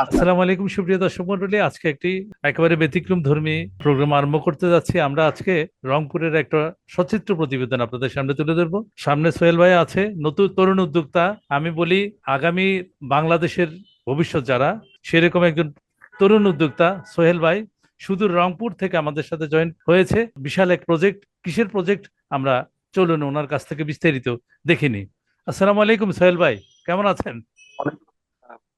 আসসালামু আলাইকুম, সুপ্রিয় দর্শক মন্ডলী আজকে একটি একেবারে ব্যতিক্রম ধর্মী প্রোগ্রাম আরম্ভ করতে যাচ্ছি। আমরা আজকে রংপুরের একটা সচিত্র প্রতিবেদন আপনাদের সামনে তুলে ধরবো। সামনে সোহেল ভাই আছে, নতুন তরুণ উদ্যোক্তা। আমি বলি, আগামী বাংলাদেশের ভবিষ্যৎ যারা, সেরকম একজন তরুণ উদ্যোক্তা সোহেল ভাই সুদূর রংপুর থেকে আমাদের সাথে জয়েন হয়েছে। বিশাল এক প্রজেক্ট কিসের প্রজেক্ট আমরা চলুন ওনার কাছ থেকে বিস্তারিত দেখিনি আসসালামু আলাইকুম সোহেল ভাই, কেমন আছেন?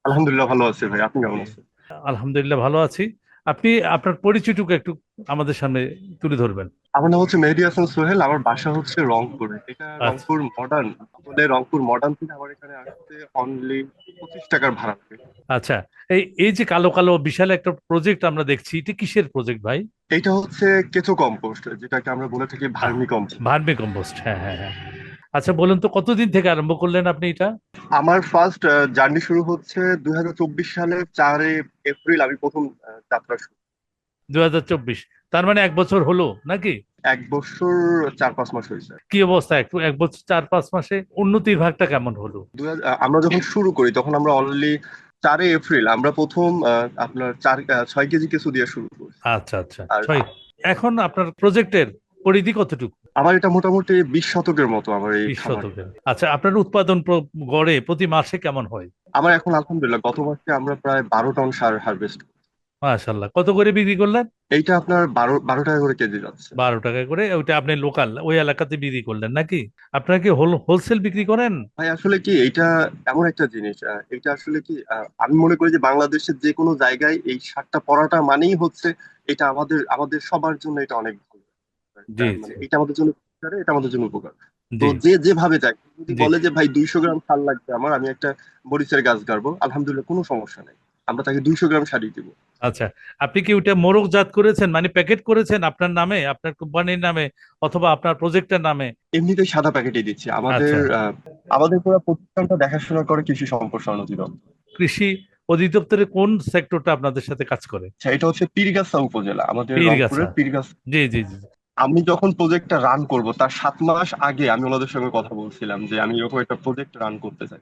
আলহামদুলিল্লাহ ভালো আছি ভাই আপনি কেমন আছেন? আলহামদুলিল্লাহ ভালো আছি। আপনি আপনার পরিচয়টুকু একটু আমাদের সামনে তুলে ধরবেন। আমার নাম হচ্ছে মেহেদি হাসান সোহেল আমার বাসা হচ্ছে রংপুরে। এটা আচ্ছা। রংপুর মডার্ন বলে রংপুর মডার্ন থেকে আমার এখানে আসতে অনলি পঁচিশ টাকার ভাড়া লাগে। আচ্ছা এই এই যে কালো কালো বিশাল একটা প্রজেক্ট আমরা দেখছি এটা কিসের প্রজেক্ট ভাই? এটা হচ্ছে কেঁচো কম্পোস্ট যেটাকে আমরা বলে থাকি ভার্মি কম্পোস্ট ভার্মি কম্পোস্ট হ্যাঁ হ্যাঁ হ্যাঁ। আচ্ছা বলুন তো কতদিন থেকে আরম্ভ করলেন আপনি এটা? আমার ফার্স্ট জার্নি শুরু হচ্ছে দুই সালের চারে এপ্রিল আমি প্রথম যাত্রা শুরু। দুই হাজার চব্বিশ। তার মানে এক বছর হলো নাকি? এক বছর চার পাঁচ মাস হয়েছে। কি অবস্থা? একটু এক বছর চার পাঁচ মাসে উন্নতির ভাগটা কেমন হলো? আমরা যখন শুরু করি তখন আমরা অনলি চারে এপ্রিল আমরা প্রথম আপনার চার ছয় কেজি কিছু দিয়ে শুরু করি আচ্ছা আচ্ছা। এখন আপনার প্রজেক্টের পরিধি কতটুকু? আমার এটা মোটামুটি বিশ শতকের মতো আমার এই শতকের। আচ্ছা আপনার উৎপাদন গড়ে প্রতি মাসে কেমন হয়? আমার এখন আলহামদুলিল্লাহ গত মাসে আমরা প্রায় বারো টন সার হারভেস্ট মাশাল্লাহ কত করে বিক্রি করলেন? এইটা আপনার বারো বারো টাকা করে কেজি যাচ্ছে। বারো টাকা করে ওইটা আপনি লোকাল ওই এলাকাতে বিক্রি করলেন নাকি? আপনারা কি হোল হোলসেল বিক্রি করেন? ভাই আসলে কি এইটা এমন একটা জিনিস এটা আসলে কি আমি মনে করি যে বাংলাদেশের যে কোনো জায়গায় এই সারটা পড়াটা মানেই হচ্ছে এটা আমাদের আমাদের সবার জন্য এটা অনেক। এটা আমাদের জন্য এটা আমাদের জন্য উপকার। তো যে যেভাবে চাই যদি বলে যে ভাই দুইশো গ্রাম সার লাগবে আমার আমি একটা মরিচের গাছ গাড়বো আলহামদুলিল্লাহ কোনো সমস্যা নেই। আমরা তাকে দুইশো গ্রাম সারিয়ে দিব। আচ্ছা আপনি কি ওইটা জাত করেছেন? মানে প্যাকেট করেছেন আপনার নামে আপনার কোম্পানির নামে অথবা আপনার প্রজেক্টের নামে? এমনিতেই সাদা প্যাকেটে দিচ্ছি। আমাদের আচ্ছা। আমাদের পুরো প্রতিষ্ঠানটা দেখাশোনা করে কৃষি সম্প্রসারণ অধিদপ্তর। কৃষি অধিদপ্তরের কোন সেক্টরটা আপনাদের সাথে কাজ করে? আচ্ছা, এটা হচ্ছে পীরগাছা উপজেলা। আমাদের পীরগাছা। জি জি জি। আমি যখন প্রজেক্টটা রান করব তার সাত মাস আগে আমি ওনাদের সঙ্গে কথা বলছিলাম যে আমি এরকম একটা প্রজেক্ট রান করতে চাই।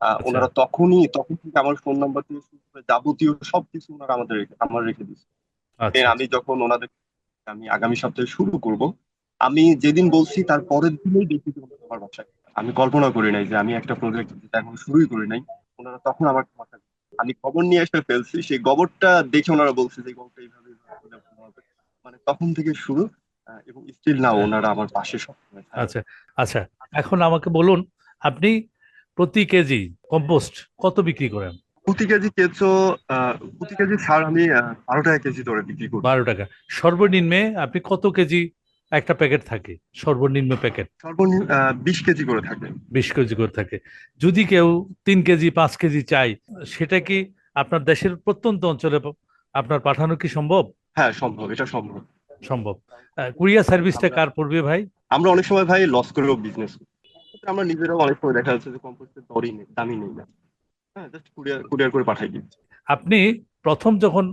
আচ্ছা। ওনারা তখনই তখন থেকে আমার ফোন নাম্বার থেকে শুরু করে যাবতীয় সবকিছু ওনারা আমাদের রেখে- আমার রেখে দিচ্ছে আচ্ছা আমি যখন ওনাদের আমি আগামী সপ্তাহে শুরু করব আমি যেদিন বলছি তার পরের দিনই দেখি আমার বাসায়। আমি কল্পনা করি নাই যে আমি একটা প্রজেক্ট যেটা এখন শুরুই করি নাই ওনারা তখন আমার আমি খবর নিয়ে এসে ফেলছি সেই গোবরটা দেখে ওনারা বলছে যে গোবরটা এইভাবে। মানে তখন থেকে শুরু এবং স্টিল না ওনারা আমার পাশে সবসময় আচ্ছা আচ্ছা এখন আমাকে বলুন আপনি প্রতি কেজি কম্পোস্ট কত বিক্রি করেন? প্রতি কেজি কেঁচো প্রতি কেজি সার আমি বারো টাকা কেজি ধরে বিক্রি করি। বারো টাকা। সর্বনিম্নে আপনি কত কেজি একটা প্যাকেট থাকে? সর্বনিম্ন প্যাকেট? সর্বনিম্ন বিশ কেজি করে থাকে। বিশ কেজি করে থাকে। যদি কেউ তিন কেজি পাঁচ কেজি চাই সেটা কি আপনার দেশের প্রত্যন্ত অঞ্চলে আপনার পাঠানো কি সম্ভব? হ্যাঁ সম্ভব এটা সম্ভব। সম্ভব। কুরিয়ার সার্ভিসটা কার পড়বে ভাই? আমরা অনেক সময় ভাই লস করেও বিজনেস আমরা নিজেরাও অনেক সময় দেখা যাচ্ছে যে কম্পোস্টের দরই নেই দামই নেই না। হ্যাঁ জাস্ট কুরিয়ার কুরিয়ার করে পাঠাই দিচ্ছি। আপনি প্রথম যখন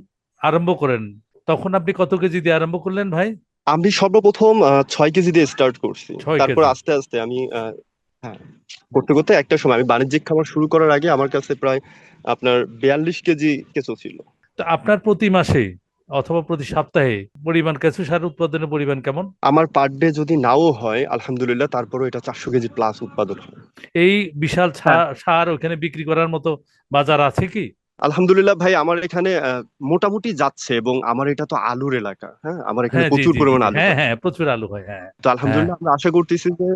আরম্ভ করেন তখন আপনি কত কেজি দিয়ে আরম্ভ করলেন ভাই? আমি সর্বপ্রথম ছয় কেজি দিয়ে স্টার্ট করছি। তারপর। আস্তে আস্তে আমি হ্যাঁ করতে করতে একটা সময় আমি বাণিজ্যিক খামার শুরু করার আগে আমার কাছে প্রায় আপনার বিয়াল্লিশ কেজি কেঁচো ছিল। তো আপনার প্রতি মাসে অথবা প্রতি সপ্তাহে পরিমাণ কেঁচু সার উৎপাদনের পরিমাণ কেমন? আমার পার ডে যদি নাও হয় আলহামদুলিল্লাহ তারপরও এটা চারশো কেজি প্লাস উৎপাদন হয়। এই বিশাল ছা- সার ওখানে বিক্রি করার মতো বাজার আছে কি? আলহামদুলিল্লাহ ভাই আমার এখানে মোটামুটি যাচ্ছে এবং আমার এটা তো আলুর এলাকা হ্যাঁ? আমার এখানে হ্যাঁ প্রচুর পরিমাণ আলু হ্যাঁ হ্যাঁ। প্রচুর আলু হয় হ্যাঁ। তো আলহামদুলিল্লাহ আমরা আশা করতেছি যে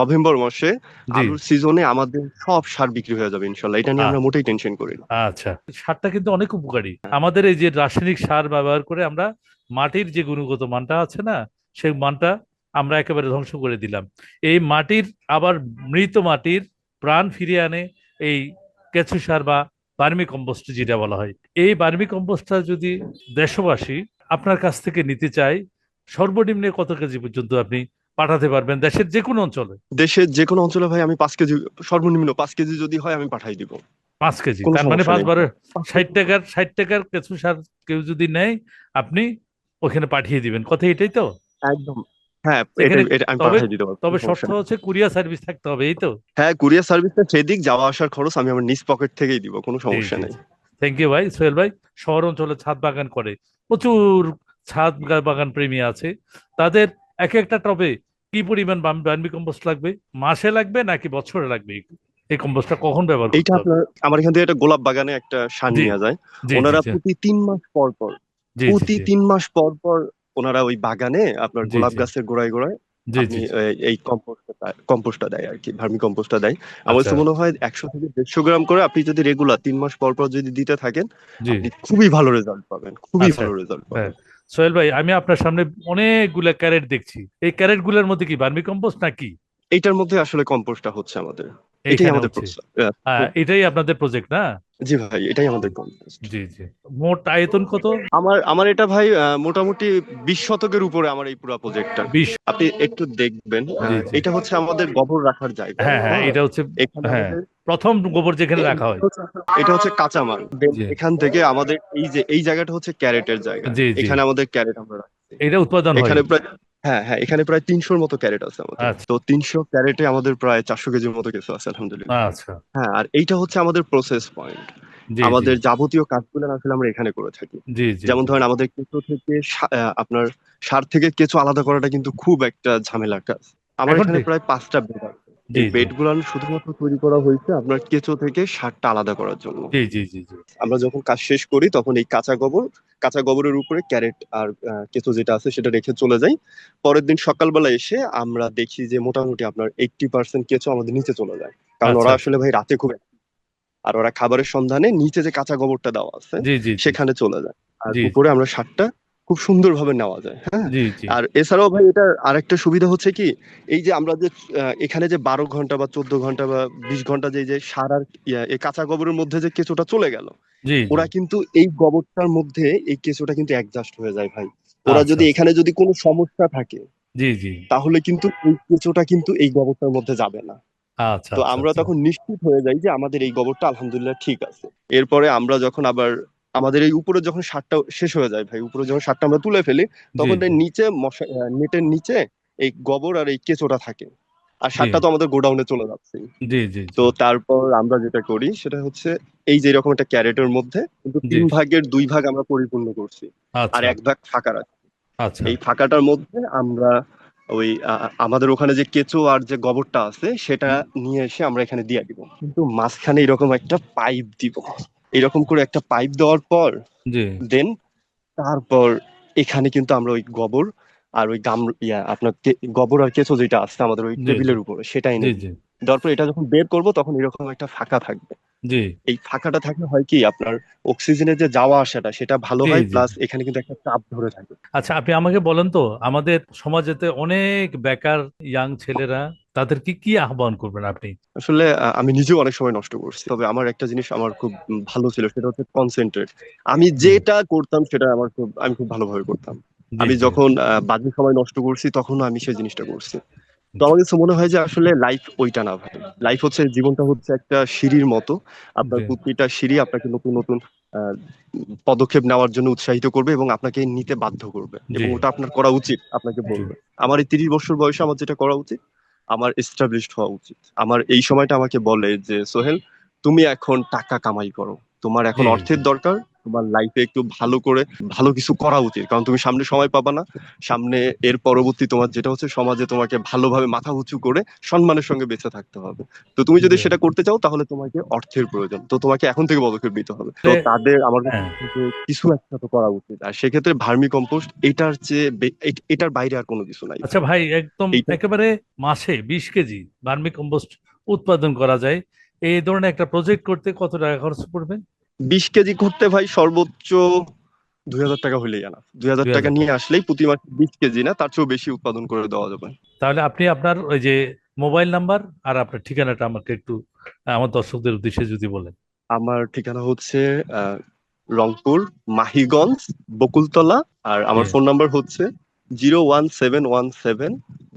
নভেম্বর মাসে আলুর সিজনে আমাদের সব সার বিক্রি হয়ে যাবে ইনশাল্লাহ। এটা নিয়ে আমরা মোটেই টেনশন করি না। আচ্ছা। সারটা কিন্তু অনেক উপকারী। আমাদের এই যে রাসায়নিক সার ব্যবহার করে আমরা মাটির যে গুণগত মানটা আছে না সেই মানটা আমরা একেবারে ধ্বংস করে দিলাম। এই মাটির আবার মৃত মাটির প্রাণ ফিরিয়ে আনে এই কেঁচু সার বা বার্মি কম্পোস্ট যেটা বলা হয়। এই বার্মি কম্পোস্টটা যদি দেশবাসী আপনার কাছ থেকে নিতে চায় সর্বনিম্নে কত কেজি পর্যন্ত আপনি পাঠাতে পারবেন দেশের যে কোনো অঞ্চলে? দেশের যে কোনো অঞ্চলে ভাই আমি পাঁচ কেজি সর্বনিম্ন পাঁচ কেজি যদি হয় আমি পাঠাই দিব। পাঁচ কেজি? তার মানে সমস্যা পাঁচ নেই। ষাট টাকার ষাট টাকার কেঁচু সার কেউ যদি নেয় আপনি ওখানে পাঠিয়ে দিবেন। কথা এটাই তো? একদম। হ্যাঁ এটা- এটা তবে- শর্ত। হচ্ছে কুরিয়ার সার্ভিস থাকতে হবে এই তো? হ্যাঁ কুরিয়ার সার্ভিসটা সেদিক যাওয়া আসার খরচ আমি আমার নিজ পকেট থেকেই দিব কোনো সমস্যা নেই। থ্যাংক ইউ ভাই সোহেল ভাই শহর অঞ্চলে ছাদ বাগান করে। প্রচুর ছাদ বাগান প্রেমী আছে। তাদের এক একটা টবে কি পরিমাণ বার্মি কম্পোস্ট লাগবে? মাসে লাগবে নাকি বছরে লাগবে? এই- কম্পোস্টটা কখন ব্যবহার এইটা আপনার আমার এখান থেকে একটা গোলাপ বাগানে একটা সার নিয়ে যায়। ওনারা প্রতি তিন মাস পর পর প্রতি তিন মাস পর পর ওনারা ওই বাগানে আপনার গোলাপ গাছের গোড়ায় গোড়ায় এই- কম্পোস্টটা কম্পোস্টটা দেয় আর কি ভার্মি কম্পোস্টটা দেয়। আমার আচ্ছা। কাছে মনে হয় একশো থেকে দেড়শো গ্রাম করে আপনি যদি রেগুলার তিন মাস পর পর যদি দিতে থাকেন খুবই ভালো রেজাল্ট পাবেন খুবই আচ্ছা, ভালো রেজাল্ট হ্যাঁ। পাবেন সোহেল ভাই আমি আপনার সামনে অনেকগুলো ক্যারেট দেখছি। এই ক্যারেটগুলোর মধ্যে কি বার্মি কম্পোস্ট নাকি? এইটার মধ্যে আসলে কম্পোস্টটা হচ্ছে আমাদের। এটাই আমাদের আহ, এটাই আপনাদের প্রজেক্ট না? জি ভাই এটাই আমাদের জি জি। মোট আয়তন কত? আমার আমার এটা ভাই মোটামুটি বিশ শতকের উপরে আমার এই পুরো প্রজেক্টটা আপনি একটু দেখবেন। এটা হচ্ছে আমাদের গোবর রাখার জায়গা। হ্যাঁ হ্যাঁ এটা হচ্ছে হ্যাঁ, প্রথম গোবর যেখানে রাখা হয়। এটা হচ্ছে কাঁচামাল। এখান থেকে আমাদের এই যে এই জায়গাটা হচ্ছে ক্যারেটের জায়গা। এখানে আমাদের ক্যারেট আমরা রাখছি। এটা উৎপাদন এখানে প্রায় হ্যাঁ হ্যাঁ এখানে প্রায় তিনশোর মতো ক্যারেট আছে আমাদের। আচ্ছা। তো তিনশো ক্যারেটে আমাদের প্রায় চারশো কেজির মতো কিছু আছে আলহামদুলিল্লাহ। আচ্ছা। হ্যাঁ আর এইটা হচ্ছে আমাদের প্রসেস পয়েন্ট আমাদের যাবতীয় কাজগুলো আসলে আমরা এখানে করে থাকি। যেমন ধরেন আমাদের কেঁচো থেকে আপনার সার থেকে কেঁচো আলাদা করাটা কিন্তু খুব একটা ঝামেলার কাজ। আমার এখানে প্রায় পাঁচটা জি এই জি, বেডগুলো শুধুমাত্র তৈরি করা হয়েছে আপনার কেঁচো থেকে সারটা আলাদা করার জন্য। জি জি জি আমরা যখন কাজ শেষ করি তখন এই কাঁচা গোবর কাঁচা গোবরের উপরে ক্যারেট আর কেঁচো যেটা আছে সেটা রেখে চলে যাই। পরের দিন সকালবেলা এসে আমরা দেখি যে মোটামুটি আপনার এইটটি পার্সেন্ট কেঁচো আমাদের নিচে চলে যায়। কারণ ওরা আচ্ছা। আসলে ভাই রাতে খুব আর ওরা খাবারের সন্ধানে নিচে যে কাঁচা গোবরটা দেওয়া আছে সেখানে চলে যায়। আর উপরে আমরা সারটা খুব সুন্দরভাবে নেওয়া যায় হ্যাঁ? আর এছাড়াও ভাই এটার আরেকটা সুবিধা হচ্ছে কি এই যে আমরা যে এখানে যে বারো ঘণ্টা বা চোদ্দ ঘণ্টা বা বিশ ঘণ্টা যে যে সার আর এই কাঁচা গোবরের মধ্যে যে কেঁচোটা চলে গেল ওরা কিন্তু এই গোবরটার মধ্যে এই কেঁচোটা কিন্তু অ্যাডজাস্ট হয়ে যায় ভাই। ওরা আচ্ছা, যদি। এখানে যদি কোনো সমস্যা থাকে জি জি। তাহলে কিন্তু এই কেঁচোটা কিন্তু এই গোবরটার মধ্যে যাবে না। আচ্ছা তো আমরা আচ্ছা। তখন নিশ্চিত হয়ে যাই যে আমাদের এই গোবরটা আলহামদুলিল্লাহ ঠিক আছে। এরপরে আমরা যখন আবার আমাদের এই উপরে যখন সারটা শেষ হয়ে যায় ভাই উপরে যখন সারটা আমরা তুলে ফেলি তখন এর নিচে মশা নেটের নিচে এই গোবর আর এই কেঁচোটা থাকে। আর সারটা তো আমাদের গোডাউনে চলে যাচ্ছে। জি জি তো তারপর আমরা যেটা করি সেটা হচ্ছে এই যে এরকম একটা ক্যারেটের মধ্যে কিন্তু তিন ভাগের দুই ভাগ আমরা পরিপূর্ণ করছি। আর আচ্ছা এক ভাগ ফাঁকা রাখছি। আচ্ছা। এই ফাঁকাটার মধ্যে আমরা ওই আমাদের ওখানে যে কেঁচো আর যে গোবরটা আছে সেটা নিয়ে এসে আমরা এখানে দিয়ে দিব। কিন্তু মাঝখানে এরকম একটা পাইপ দিব। এরকম করে একটা পাইপ দেওয়ার পর দেন তারপর এখানে কিন্তু আমরা ওই গোবর আর ওই গাম ইয়া আপনার গোবর আর কেঁচো যেটা আছে আমাদের ওই টেবিলের উপরে সেটা এনে জি। দেওয়ার পর এটা যখন বের করব তখন এরকম একটা ফাঁকা থাকবে। এই ফাঁকাটা থাকলে হয় কি আপনার অক্সিজেনের যে যাওয়া আসাটা সেটা ভালো হয় প্লাস এখানে কিন্তু একটা চাপ ধরে থাকে। আচ্ছা আপনি আমাকে বলেন তো আমাদের সমাজেতে অনেক বেকার ইয়াং ছেলেরা তাদের কি আহ্বান করবেন আপনি? আসলে আমি নিজেও অনেক সময় নষ্ট করছি। তবে আমার একটা জিনিস আমার খুব ভালো ছিল সেটা হচ্ছে কনসেন্ট্রেট আমি যেটা করতাম সেটা আমার খুব আমি খুব ভালোভাবে করতাম। আমি যখন বাজে সময় নষ্ট করছি তখন আমি সেই জিনিসটা করছি। তো আমার কাছে মনে হয় যে আসলে লাইফ ওইটা না ভাই। লাইফ হচ্ছে জীবনটা হচ্ছে একটা সিঁড়ির মতো। আপনার প্রতিটা সিঁড়ি আপনাকে নতুন নতুন পদক্ষেপ নেওয়ার জন্য উৎসাহিত করবে এবং আপনাকে নিতে বাধ্য করবে। এবং ওটা আপনার করা উচিত আপনাকে বলবে। আমার এই তিরিশ বছর বয়সে আমার যেটা করা উচিত আমার এস্টাবলিশড হওয়া উচিত আমার এই সময়টা আমাকে বলে যে সোহেল তুমি এখন টাকা কামাই করো তোমার এখন। অর্থের দরকার তোমার লাইফে একটু ভালো করে ভালো কিছু করা উচিত। কারণ তুমি সামনে সময় পাবা না। সামনে এর পরবর্তী তোমার যেটা হচ্ছে সমাজে তোমাকে ভালোভাবে মাথা উঁচু করে সম্মানের সঙ্গে বেঁচে থাকতে হবে। তো তুমি যদি সেটা করতে চাও তাহলে তোমাকে অর্থের প্রয়োজন। তো তোমাকে এখন থেকে পদক্ষেপ নিতে হবে। তো তাদের আমার কাছে হ্যাঁ। কিছু একটা তো করা উচিত। আর সেক্ষেত্রে ভার্মি কম্পোস্ট এটার চেয়ে এটার বাইরে আর কোনো কিছু নাই। আচ্ছা ভাই একদম একেবারে মাসে বিশ কেজি ভার্মি কম্পোস্ট উৎপাদন করা যায়। এই ধরনের একটা প্রজেক্ট করতে কত টাকা খরচ পড়বে? বিশ কেজি করতে ভাই সর্বোচ্চ দুই হাজার টাকা হলেই আনা দুই হাজার টাকা নিয়ে আসলেই প্রতি মাসে বিশ কেজি না তার চেয়েও বেশি উৎপাদন করে দেওয়া যাবে। তাহলে আপনি আপনার ওই যে মোবাইল নাম্বার আর আপনার ঠিকানাটা আমাকে একটু আমার দর্শকদের উদ্দেশ্যে যদি বলেন। আমার ঠিকানা হচ্ছে রংপুর মাহিগঞ্জ বকুলতলা আর আমার ফোন নাম্বার হচ্ছে zero one seven one seven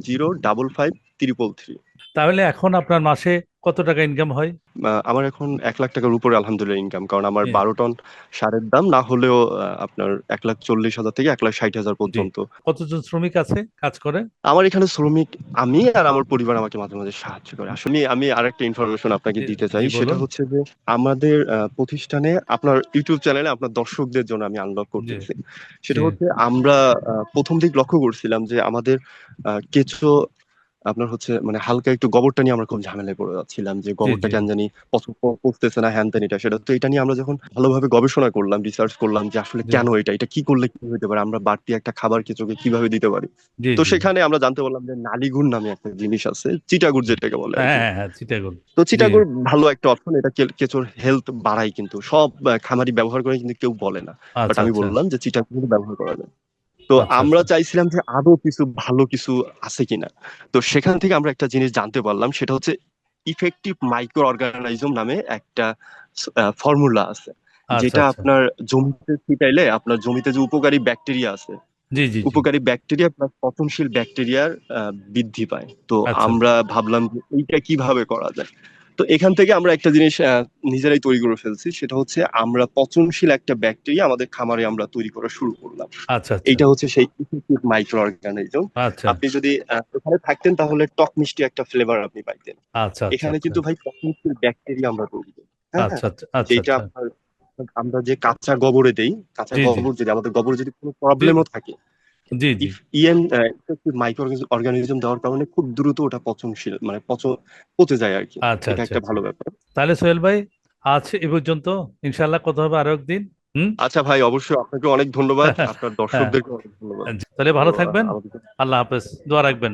zero double five triple three. তাহলে এখন আপনার মাসে কত টাকা ইনকাম হয়? আমার এখন এক লাখ টাকার উপরে আলহামদুলিল্লাহ ইনকাম কারণ আমার বারো টন সারের দাম না হলেও আপনার এক লাখ চল্লিশ হাজার থেকে এক লাখ ষাট হাজার পর্যন্ত। কতজন শ্রমিক আছে কাজ করে? আমার এখানে শ্রমিক আমি আর আমার পরিবার আমাকে মাঝে মাঝে সাহায্য করে। আসলে আমি আরেকটা ইনফরমেশন আপনাকে দিতে চাই সেটা হচ্ছে যে আমাদের প্রতিষ্ঠানে আপনার ইউটিউব চ্যানেলে আপনার দর্শকদের জন্য আমি আনলক করতেছি। সেটা হচ্ছে আমরা প্রথম দিক লক্ষ্য করছিলাম যে আমাদের কেঁচো আপনার হচ্ছে মানে হালকা একটু গোবরটা নিয়ে আমরা খুব ঝামেলায় পড়ে যাচ্ছিলাম যে গোবরটা কেন জানি পছন্দ করতেছে না হ্যান এটা সেটা তো এটা নিয়ে আমরা যখন ভালোভাবে গবেষণা করলাম রিসার্চ করলাম যে আসলে কেন এটা এটা কি করলে কি হতে পারে আমরা বাড়তি একটা খাবার কেঁচোকে কীভাবে দিতে পারি? তো সেখানে আমরা জানতে পারলাম যে নালিগুড় নামে একটা জিনিস আছে চিটাগুড় যেটাকে বলে হ্যাঁ হ্যাঁ তো চিটাগুড় ভালো একটা অপশন এটা কেঁচোর হেলথ বাড়ায় কিন্তু। সব খামারি ব্যবহার করে কিন্তু কেউ বলে না। বাট আচ্ছা আমি আচ্ছা বললাম যে চিটাগুড় ব্যবহার করা যায়। তো আচ্ছা, আমরা আচ্ছা। চাইছিলাম যে আরও কিছু ভালো কিছু আছে কিনা তো সেখান থেকে আমরা একটা জিনিস জানতে পারলাম সেটা হচ্ছে ইফেক্টিভ মাইক্রো অর্গানাইজম নামে একটা ফর্মুলা আছে আচ্ছা, যেটা। আপনার জমিতে ছিটাইলে আপনার জমিতে যে উপকারী ব্যাকটেরিয়া আছে। উপকারী ব্যাকটেরিয়া প্লাস পচনশীল ব্যাকটেরিয়ার বৃদ্ধি পায় তো। আমরা ভাবলাম যে এইটা কীভাবে করা যায় তো এখান থেকে আমরা একটা জিনিস নিজেরাই তৈরি করে ফেলছি সেটা হচ্ছে আমরা পচনশীল একটা ব্যাকটেরিয়া আমাদের খামারে আমরা তৈরি করা শুরু করলাম। আচ্ছা আচ্ছা। এইটা হচ্ছে সেই মাইক্রো অর্গানিজম আচ্ছা আপনি যদি ওখানে থাকতেন তাহলে টক মিষ্টি একটা ফ্লেভার আপনি পাইতেন। আচ্ছা এখানে আচ্ছা, কিন্তু ভাই পচনশীল ব্যাকটেরিয়া আমরা তৈরি করি। হ্যাঁ আচ্ছা আচ্ছা আচ্ছা আচ্ছা। আপনার আমরা যে কাঁচা গোবরে দেই কাঁচা। গোবর যদি আমাদের গোবরে যদি কোনো প্রবলেমও থাকে জি জি। ইএন মাইক্রো অর্গানিজম দেওয়ার কারণে খুব দ্রুত ওটা পচনশীল মানে পচন পচে যায় আর কি আচ্ছা এটা আচ্ছা। একটা ভালো ব্যাপার। তাহলে সোহেল ভাই আজ এ পর্যন্ত। ইনশাল্লাহ কথা হবে আরও একদিন। আচ্ছা ভাই অবশ্যই আপনাকে অনেক ধন্যবাদ। আপনার দর্শকদেরকে অনেক ধন্যবাদ। তাহলে ভালো থাকবেন। আল্লাহ হাফেজ। দোয়া রাখবেন।